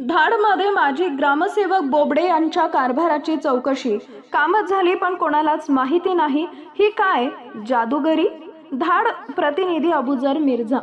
धाडमध्ये माजी ग्रामसेवक बोबडे यांच्या कारभाराची चौकशी. कामच झाली पण कोणालाच माहिती नाही. ही काय? जादूगरी? धाड प्रतिनिधी अबुजर मिर्झा.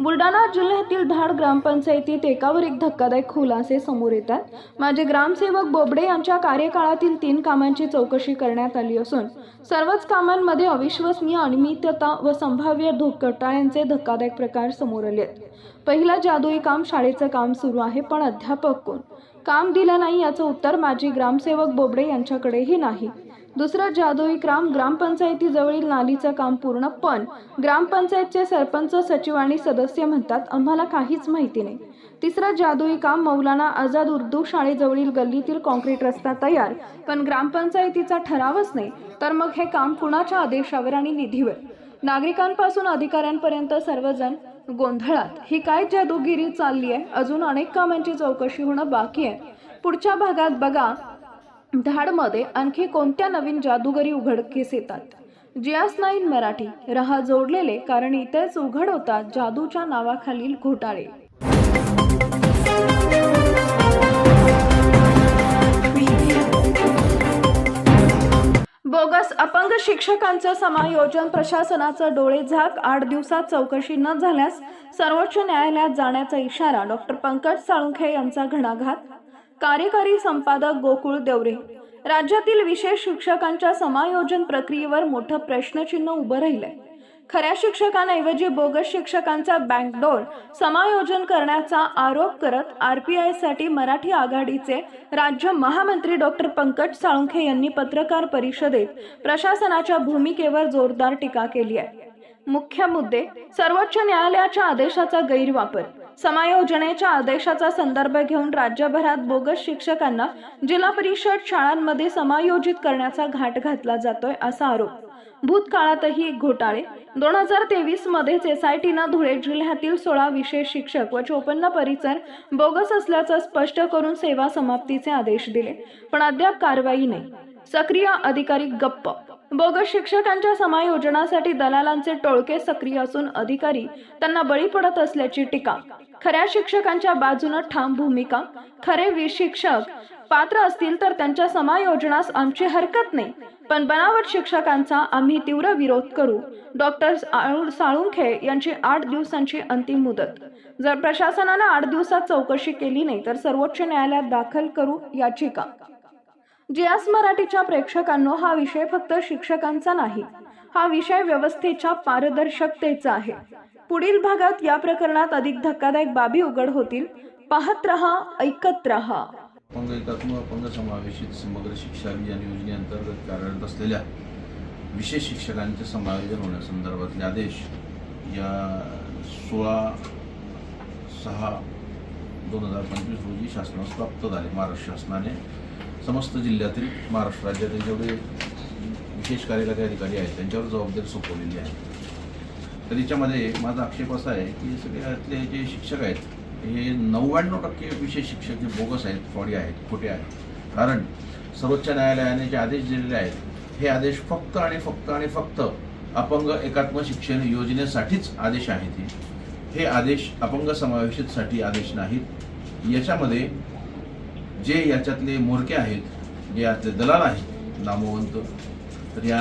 बुलढाणा जिल्ह्यातील धाड ग्रामपंचायतीत एकावर एक धक्कादायक खुलासे समोर येतात. माझे ग्रामसेवक बोबडे यांच्या कार्यकाळातील तीन कामांची चौकशी करण्यात आली असून सर्वच कामांमध्ये अविश्वसनीय अनियमितता व संभाव्य घोटाळ्यांचे धक्कादायक प्रकार समोर आले आहेत. पहिला जादुई काम शाळेचं काम सुरू आहे पण अध्यापक कोण? काम दिलं नाही याचं उत्तर माजी ग्रामसेवक बोबडे यांच्याकडेही नाही. दुसरं जादुई काम ग्रामपंचायतीजवळील नालीचं काम पूर्ण पण ग्रामपंचायतचे सरपंच सचिव आणि सदस्य म्हणतात आम्हाला काहीच माहिती नाही. तिसरं जादुई काम मौलाना आझाद उर्दू शाळेजवळील गल्लीतील कॉन्क्रीट रस्ता तयार पण ग्रामपंचायतीचा ठरावच नाही तर मग हे काम कुणाच्या आदेशावर आणि निधीवर? नागरिकांपासून अधिकाऱ्यांपर्यंत सर्वजण गोंधळात. ही काय जादूगिरी चालली आहे अजून अनेक कामांची चौकशी होणं बाकी आहे. पुढच्या भागात बघा. धाडमध्ये आणखी कोणत्या नवीन जादूगरी उघडकीस येतात? जियास नाईन मराठी रहा जोडलेले कारण इथेच उघड होतात जादूच्या नावाखालील घोटाळे. बोगस अपंग शिक्षकांचं समायोजन प्रशासनाचं डोळे झाक आठ दिवसात चौकशी न झाल्यास सर्वोच्च न्यायालयात जाण्याचा इशारा डॉक्टर पंकज साळुंखे यांचा घणाघात कार्यकारी संपादक गोकुळ देवरे. राज्यातील विशेष शिक्षकांच्या समायोजन प्रक्रियेवर मोठं प्रश्नचिन्ह उभं राहिलंय. खऱ्या शिक्षकांऐवजी बोगस शिक्षकांचा बँकडोर समायोजन करण्याचा आरोप करत आर पी साठी मराठी आघाडीचे राज्य महामंत्री डॉक्टर पंकज साळुंखे यांनी पत्रकार परिषदेत प्रशासनाच्या भूमिकेवर जोरदार टीका केली आहे. मुख्य मुद्दे सर्वोच्च न्यायालयाच्या आदेशाचा गैरवापर समायोजनेच्या आदेशाचा संदर्भ घेऊन राज्यभरात बोगस शिक्षकांना जिल्हा परिषद शाळांमध्ये समायोजित करण्याचा घाट घातला जातोय असा आरोप. भूतकाळातही घोटाळे. दोन हजार तेवीस मध्येच एस आय टीनं धुळे जिल्ह्यातील सोळा विशेष शिक्षक व चोपन्न परिसर बोगस असल्याचं स्पष्ट करून सेवा समाप्तीचे आदेश दिले पण अद्याप कारवाई नाही. सक्रिय अधिकारी गप्प बोगस शिक्षकांच्या समायोजनासाठी दलालांचे टोळके सक्रिय असून अधिकारी त्यांना बळी पडत असल्याची टीका. खऱ्या शिक्षकांच्या बाजूनं ठाम भूमिका. खरे वीर शिक्षक पात्र असतील तर त्यांच्या समायोजनास आमची हरकत नाही. पण बनावट शिक्षकांचा आम्ही तीव्र विरोध करू. डॉक्टर साळुंखे यांची आठ दिवसांची अंतिम मुदत. जर प्रशासनानं आठ दिवसात चौकशी केली नाही तर सर्वोच्च न्यायालयात दाखल करू याचिका जियास मराठीच्या प्रेक्षकांनो हा विषय फक्त शिक्षकांचा नाही हा विषय व्यवस्थेच्या पारदर्शकतेचा आहे. पुढील भागात या प्रकरणात अधिक धक्कादायक बाबी उघड होतील. पाहत रहा ऐकत रहा. अपंग एकात्म अपंग समावेशित समग्र शिक्षा अभियान योजनेअंतर्गत कार्यरत असलेल्या विशेष शिक्षकांचे समायोजन होण्यासंदर्भातले आदेश या सोळा सहा दोन हजार पंचवीस रोजी शासनास प्राप्त झाले. महाराष्ट्र शासनाने समस्त जिल्ह्यातील महाराष्ट्र राज्यातील जेवढे विशेष कार्यकारी अधिकारी आहेत त्यांच्यावर जबाबदारी सोपवलेली आहे. तर याच्यामध्ये माझा आक्षेप असा आहे की सगळ्यातले जे शिक्षक आहेत हे नव्याण्णव टक्के विशेष शिक्षक हे बोगस आहेत फॉडी आहेत खोटे आहेत. कारण सर्वोच्च न्यायालयाने जे आदेश दिलेले आहेत हे आदेश फक्त आणि फक्त आणि फक्त अपंग एकात्म शिक्षण योजनेसाठीच आदेश आहेत हे. हे आदेश अपंग समावेशितसाठी आदेश नाहीत. याच्यामध्ये जे याच्यातले मोरके आहेत जे यातले दलाल आहेत नामवंत तर या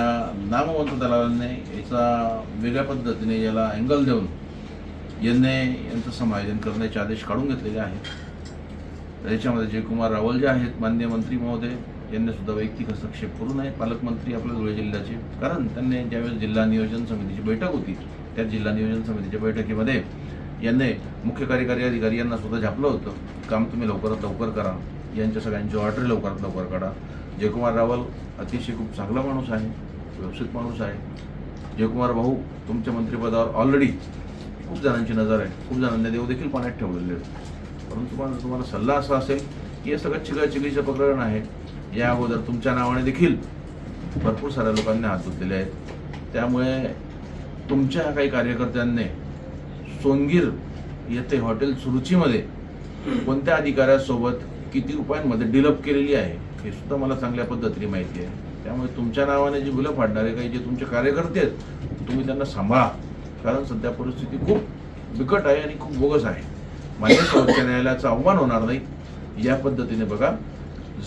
नामवंत दलालांनी याचा वेगळ्या पद्धतीने याला अँगल देऊन यांनी यांचं समायोजन करण्याचे आदेश काढून घेतलेले आहेत. तर याच्यामध्ये जयकुमार रावल जे आहेत मान्य मंत्री महोदय यांनी सुद्धा वैयक्तिक हस्तक्षेप करू नये. पालकमंत्री आपल्या धुळे जिल्ह्याचे. कारण त्यांनी ज्यावेळेस जिल्हा नियोजन समितीची बैठक होती त्या जिल्हा नियोजन समितीच्या बैठकीमध्ये यांनी मुख्य कार्यकारी अधिकारी यांना सुद्धा झापलं होतं. काम तुम्ही लवकरात लवकर करा. यांच्या सगळ्यांची ऑर्डर लवकरात लवकर काढा. जयकुमार रावल अतिशय खूप चांगला माणूस आहे व्यवस्थित माणूस आहे. जयकुमार भाऊ तुमच्या मंत्रिपदावर ऑलरेडी खूप जणांची नजर आहे. खूप जणांना देव देखील पाण्यात ठेवलेले आहेत. परंतु तुम्हाला तुम्हाला सल्ला असा असेल की हे सगळं चिकळ प्रकरण आहे. या अगोदर तुमच्या नावाने देखील भरपूर साऱ्या लोकांनी हात धुतलेले आहेत. त्यामुळे तुमच्या काही कार्यकर्त्यांनी सोनगीर येथे हॉटेल सुरुचीमध्ये कोणत्या अधिकाऱ्यासोबत किती रुपयांमध्ये डिलप केलेली आहे हे सुद्धा मला चांगल्या पद्धतीने माहिती आहे. त्यामुळे तुमच्या नावाने जे गुलं फाडणारे काही जे तुमचे कार्यकर्ते आहेत तुम्ही त्यांना सांभाळा. कारण सध्या परिस्थिती खूप बिकट आहे आणि खूप बोगस आहे. माझ्या सर्वोच्च न्यायालयाचं आव्हान होणार नाही. या पद्धतीने बघा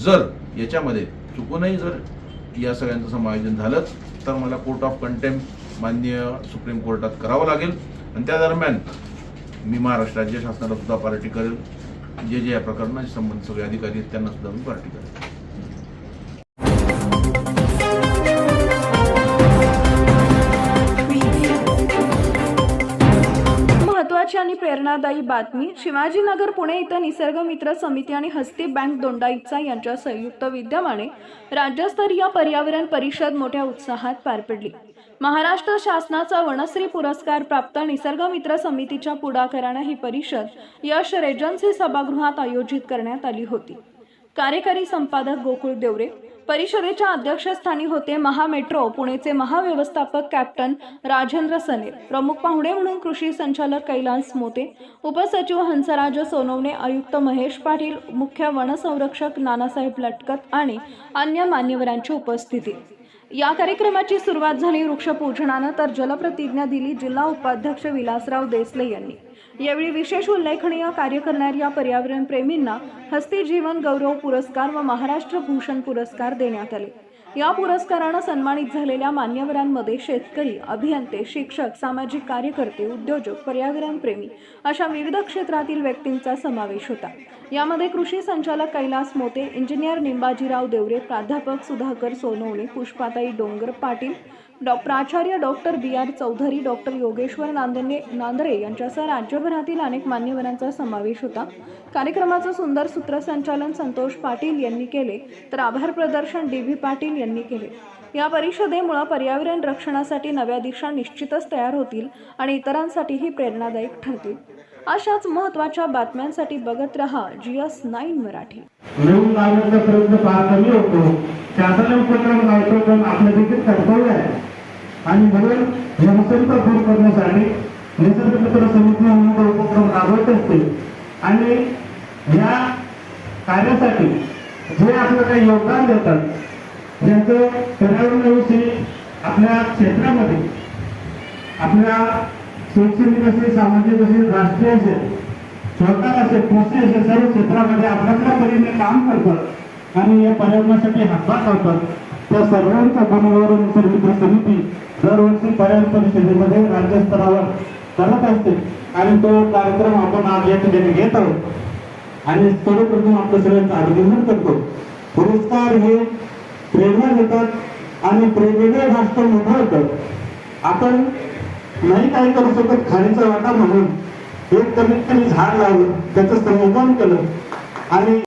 जर याच्यामध्ये चुकूनही जर या सगळ्यांचं समायोजन झालं तर मला कोर्ट ऑफ कंटेम मान्य सुप्रीम कोर्टात करावं लागेल. आणि त्या दरम्यान मी महाराष्ट्र राज्य शासनाला सुद्धा पार्टी करेल. जे जे या प्रकरणाशी संबंधित सगळे अधिकारी आहेत त्यांना सुद्धा मी पार्टी करतो. आणि प्रेरणादायी बातमी शिवाजीनगर पुणे इथं निसर्ग मित्र समिती आणि हस्ती बँक दोंडाईचा यांच्या संयुक्त विद्यमाने राज्यस्तरीय पर्यावरण परिषद मोठ्या उत्साहात पार पडली. महाराष्ट्र शासनाचा वनश्री पुरस्कार प्राप्त निसर्गमित्र समितीच्या पुढाकाराने ही परिषद यश रेजन्सी सभागृहात आयोजित करण्यात आली होती. कार्यकारी संपादक गोकुळ देवरे परिषदेच्या अध्यक्षस्थानी होते महामेट्रो पुणेचे महाव्यवस्थापक कॅप्टन राजेंद्र सनेर प्रमुख पाहुणे म्हणून कृषी संचालक कैलास मोते उपसचिव हंसराज सोनवणे आयुक्त महेश पाटील मुख्य वनसंरक्षक नानासाहेब लटकत आणि अन्य मान्यवरांची उपस्थिती. या कार्यक्रमाची सुरुवात झाली वृक्षपूजनानं तर जलप्रतिज्ञा दिली जिल्हा उपाध्यक्ष विलासराव देसले यांनी. यावेळी विशेष उल्लेखनीय कार्य करणाऱ्या पर्यावरण प्रेमींना हस्ती जीवन गौरव पुरस्कार व महाराष्ट्र भूषण पुरस्कार देण्यात आले. या पुरस्कारानं सन्मानित झालेल्या मान्यवरांमध्ये शेतकरी अभियंते शिक्षक सामाजिक कार्यकर्ते उद्योजक पर्यावरणप्रेमी अशा विविध क्षेत्रातील व्यक्तींचा समावेश होता. यामध्ये कृषी संचालक कैलास मोते इंजिनियर निंबाजीराव देवरे प्राध्यापक सुधाकर सोनवणे पुष्पाताई डोंगर पाटील डॉ प्राचार्य doctor B. R. Chaudhari doctor Yogeshwar Nandne Nandre यांच्यासह राज्यभरातील अनेक मान्यवरांचा समावेश होता. कार्यक्रमाचं सुंदर सूत्रसंचालन संतोष पाटील यांनी केले. तर आभार प्रदर्शन डी व्ही पाटील यांनी केले. या परिषदेमुळे पर्यावरण रक्षणासाठी नव्या दिशा निश्चितच तयार होतील आणि इतरांसाठीही प्रेरणादायक ठरतील. अशाच महत्त्वाच्या बातम्यांसाठी बघत रहा जी एस नाईन मराठी. नवीन उपक्रम आपलं देखील कर्तव्य आहे आणि म्हणून जनसंख्या दूर करण्यासाठी निसर्ग मित्र समिती म्हणून उपक्रम राबवत असते. आणि या कार्यासाठी जे आपलं काही योगदान देतात त्यांचं पर्यावरणाविषयी आपल्या क्षेत्रामध्ये आपल्या शैक्षणिक असेल सामाजिक असेल राष्ट्रीय असेल सरकार असेल कृषी असेल सर्व क्षेत्रामध्ये आपल्याकडल्या परीने काम करतात आणि या पर्यावरणासाठी हातभार लावतात. त्या सर्वांचा गुणवरून निसर्ग समिती दरवर्षी पर्यावरण परिषदेमध्ये राज्यस्तरावर करत असते. आणि तो कार्यक्रम आपण आज या ठिकाणी घेत आहोत. आणि सर्वप्रथम आपलं सगळ्यांचं अभिनंदन करतो. पुरस्कार हे प्रेरणा देतात आणि प्रेरणेने राष्ट्र मोठं होतं आपण नाही काय करू शकत खाणीचा वाटा म्हणून. एक कमीत कमी झाड लावलं त्याचं संवर्धन केलं आणि